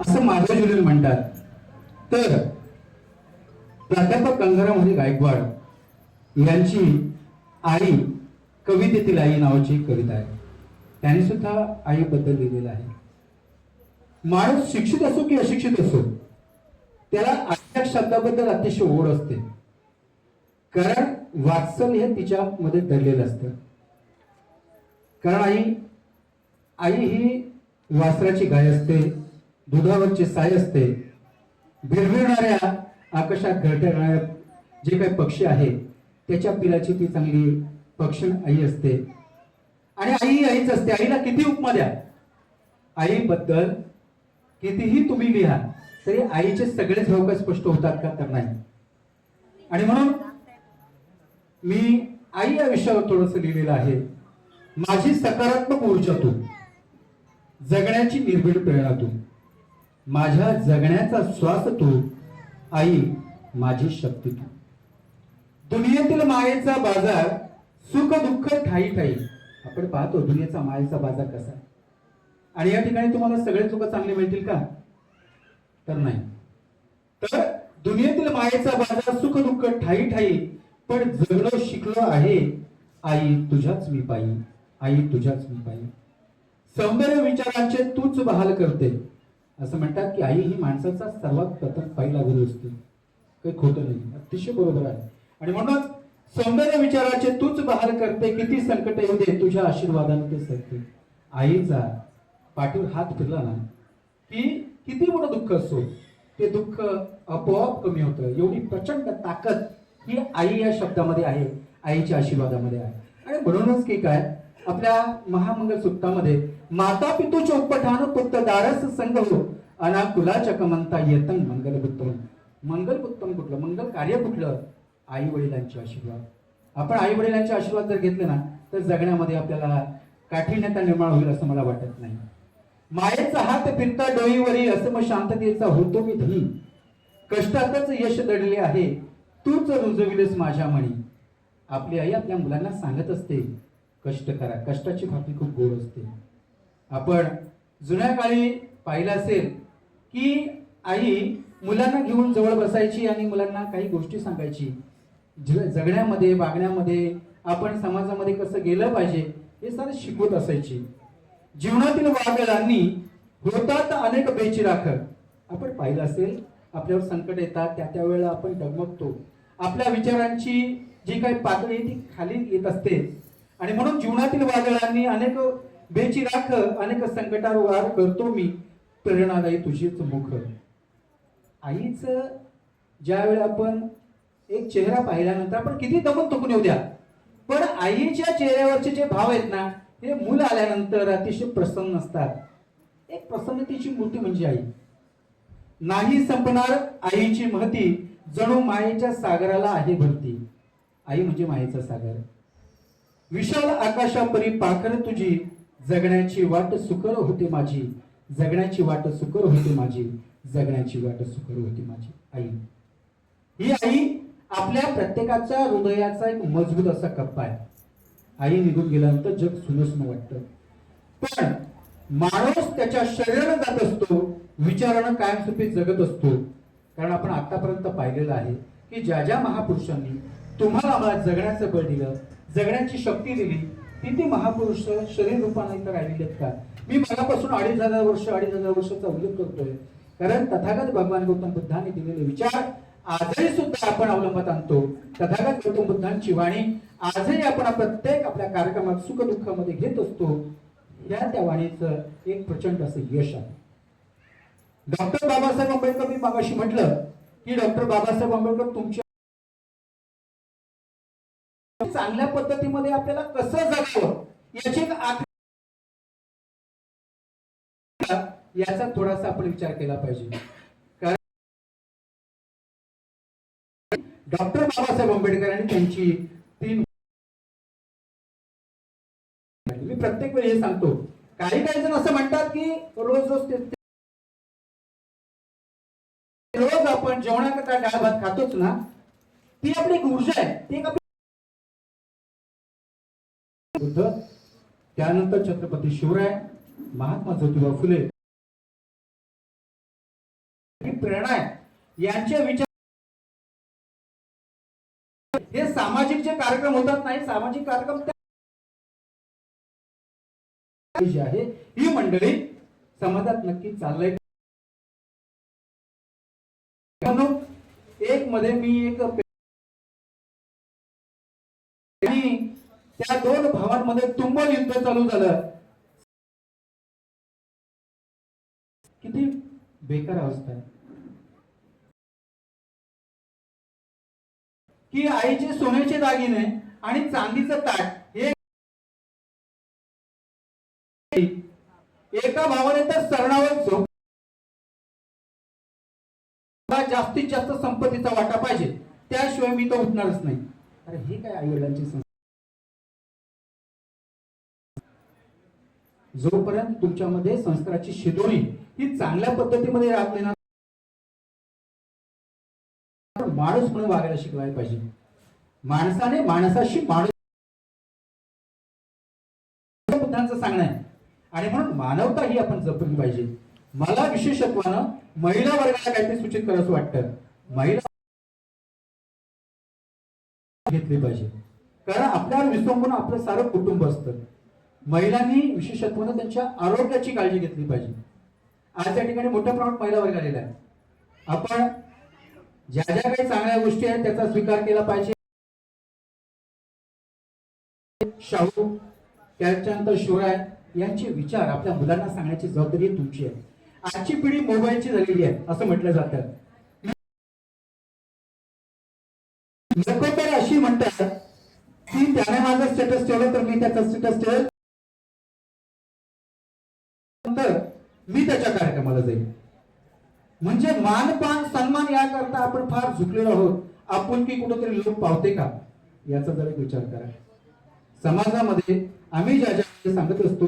असं माधव म्हणतात. तर प्राध्यापक गंगाराम गायकवाड यांची आई कवितेतील आई नावाची कविता आहे. त्याने सुद्धा आईबद्दल लिहिलेलं आहे. माणूस शिक्षित असो की अशिक्षित असो त्याला आईच्या शब्दाबद्दल अतिशय ओढ असते. कारण वाचन हे तिच्यामध्ये दडलेलं असतं. कारण आई आई ही वासराची गाय असते. दुधावरची साय असते. भिरभिरणाऱ्या आकाशात घरटणाऱ्या जे काही पक्षी आहेत त्याच्या पिलाची ती चांगली पक्षण आई असते. आणि आई आईच असते. आईला किती उपमा द्या. आईबद्दल कितीही तुम्ही लिहा तरी आईचे सगळेच भावक स्पष्ट होतात का तर नाही. आणि म्हणून मी आई या विषयावर थोडस लिहिलेलं आहे. माझी सकारात्मक ऊर्जा तू. जगण्याची निर्भीड प्रेरणा तू. माझ्या जगण्याचा श्वास तू आई माझी शक्ती तू. दुनियेतील मायेचा बाजार सुख दुःख ठाई ठाई. आपण पाहतो दुनियेचा मायेचा बाजार कसा. आणि या ठिकाणी तुम्हाला सगळे लोक चांगले मिळतील का? तर नाही. तर दुनियेतील मायेचा बाजार सुख दुःख ठाई ठाई. पण जगलो शिकलो आहे आई तुझ्याच मी पायी. आई तुझ्याच मी पायी. सौंदर्य विचारांचे तूच बहाल करते. असं म्हणतात की आई ही माणसाचा सर्वात प्रथम पहिला गुरु असते. काही खोटं नाही अतिशय बरोबर आहे. आणि म्हणूनच सौंदर्य विचाराचे तूच बहाल करते किती संकट येऊ दे तुझ्या आशीर्वादाने ते सरते आईचा पाठीवर हात फिरला ना की किती मोठं दुःख असो ते दुःख आपोआप कमी होतं. एवढी प्रचंड ताकद ही आई या शब्दामध्ये आहे आईच्या आशीर्वादामध्ये आहे. आणि म्हणूनच की काय आपल्या महामंगल सुक्तामध्ये माता पितू चौपठान पुत्र दारस संघ हो अनाकुलाच्या कमंता येतन मंगल उत्तम मंगल उत्तम कुठलं? मंगल कार्य कुठलं? आई वडिलांचे आशीर्वाद. आपण आई वडिलांचे आशीर्वाद जर घेतले ना तर जगण्यामध्ये आपल्याला काठीण्यता निर्माण होईल असं मला वाटत नाही. मायेचा हात फिरता डोईवरी असं मग शांततेचा होतो मी धनी कष्टातच यश दडले आहे. तूच रुजविलेस माझ्या म्हणी आपली आई आपल्या मुलांना सांगत असते. कष्ट करा. कष्टाची भाकरी खूप गोड असते. आपण जुन्या काळी पाहिलं असेल की आई मुलांना घेऊन जवळ बसायची आणि मुलांना काही गोष्टी सांगायची. जगण्यामध्ये वागण्यामध्ये आपण समाजामध्ये कसं गेलं पाहिजे हे सारं शिकवत असायची. जीवनातील वादळांनी होतात अनेक बेचिराख. आपण पाहिलं असेल आपल्यावर संकट येतात त्या त्या वेळेला आपण डगमगतो. आपल्या विचारांची जी काही पातळी आहे ती खाली येत असते. आणि म्हणून जीवनातील वादळांनी अनेक बेचिराख अनेक संकटावर वार करतो मी. प्रेरणादायी तुझीच मुख. आईच ज्यावेळी आपण एक चेहरा पाहिल्यानंतर आपण किती दमून तुकून येऊ द्या. पण आईच्या चेहऱ्यावरचे जे भाव आहेत ना ते मूल आल्यानंतर अतिशय प्रसन्न असतात. एक प्रसन्नतेची मूर्ती म्हणजे आई. नाही संपणार आईची महती जणू मायेच्या सागराला आहे भरती. आई म्हणजे मायेचा सागर. विशाल आकाशापरी पाखर तुझी. जगण्याची वाट सुकर होती माझी. जगण्याची वाट सुकर होते माझी. जगण्याची वाट सुकर होती माझी. आई. ही आई आपल्या प्रत्येकाच्या हृदयाचा एक मजबूत असा कप्पा आहे. आई निघून गेल्यानंतर जग सुनसुन वाटतं. पण माणूस त्याच्या शरीरानं जात असतो. विचारानं कायमस्वरूपी जगत असतो. कारण आपण आतापर्यंत पाहिलेलं आहे की ज्या ज्या महापुरुषांनी तुम्हाला आम्हाला जगण्याचं बळ दिलं जगण्याची शक्ती दिली ती ती महापुरुष शरीर रूपाने इथं राहिलेले का? मी मनापासून अडीच हजार वर्ष अडीच हजार वर्षाचा उल्लेख करतोय. कारण तथागत भगवान गौतम बुद्धांनी दिलेले विचार आजही सुद्धा आपण अवलंबत आणतो. तथागत गौतम बुद्धांची वाणी आजही आपण प्रत्येक आपल्या कार्यक्रमात सुख दुःखामध्ये घेत असतो. या त्या वाणीचं एक प्रचंड असं यश आहे. डॉक्टर बाबासाहेब आंबेडकर मी मागाशी म्हटलं की डॉक्टर बाबासाहेब आंबेडकर तुमच्या चांगल्या पद्धतीमध्ये आपल्याला कसं जगावं याची याचा थोडासा आपण विचार केला पाहिजे. कारण डॉक्टर बाबासाहेब आंबेडकरांनी त्यांची तीन मी प्रत्येक वेळी हे सांगतो. काही काही जण असं म्हणतात की रोज रोज ते रोज आपण जेवणाकरता डाळ भात खातोच ना. ती आपली एक ऊर्जा आहे. ती एक आपली बुद्ध त्यानंतर छत्रपती शिवराय महात्मा ज्योतिबा फुले. प्रेरणा आहे यांचे विचार हे सामाजिक जे कार्यक्रम होतात नाही सामाजिक कार्यक्रम जी आहे ही मंडळी समाजात नक्की चाललंय. म्हणून एक मध्ये मी एक त्या दोन भावांमध्ये तुंबळ युद्ध चालू झालं. किती बेकार अवस्था आहे. की आईचे सोन्याचे दागिने आणि चांदीचं ताट हे एका भावाने तर सरणावर झोप जास्तीत जास्त संपत्तीचा वाटा पाहिजे. त्याशिवाय मी तो उठणारच नाही. अरे हे काय आई वडिलांची जोपर्यंत तुमच्यामध्ये संस्काराची शिदोरी ही चांगल्या पद्धतीमध्ये राहत नाही ना माणूस म्हणून वागायला शिकवायला पाहिजे. माणसाने माणसाशी माणूस बुद्धांचं सांगणं आहे. आणि म्हणून मानवता ही आपण जपली पाहिजे. मला विशेषत्वानं महिला वर्गाला काहीतरी सूचित करायचं वाटतं. महिला घेतली पाहिजे. कारण आपल्यावर विसंबून आपलं सारं कुटुंब असतं. महिलांनी विशेषत्वानं त्यांच्या आरोग्याची काळजी घेतली पाहिजे. आज या ठिकाणी मोठ्या प्रमाणात महिला वर्ग आलेला आहे. आपण ज्या ज्या काही चांगल्या गोष्टी आहेत त्याचा स्वीकार केला पाहिजे. शाहू त्याच्यानंतर शिवराय यांचे विचार आपल्या मुलांना सांगण्याची जबाबदारी तुमची आहे. आजची पिढी मोबाईलची झालेली आहे असं म्हटलं जातं. तर अशी म्हणतात की त्याने माझं स्टेटस ठेवलं तर मी त्याचा स्टेटस ठेवेल. मी त्याच्या कार्यक्रमाला जाईल म्हणजे मानपान सन्मान याकरता आपण फार झुकलेलो आहोत. आपण की कुठंतरी लोक पावते का? याचा जरा एक विचार करा. समाजामध्ये आम्ही ज्या ज्या सांगत असतो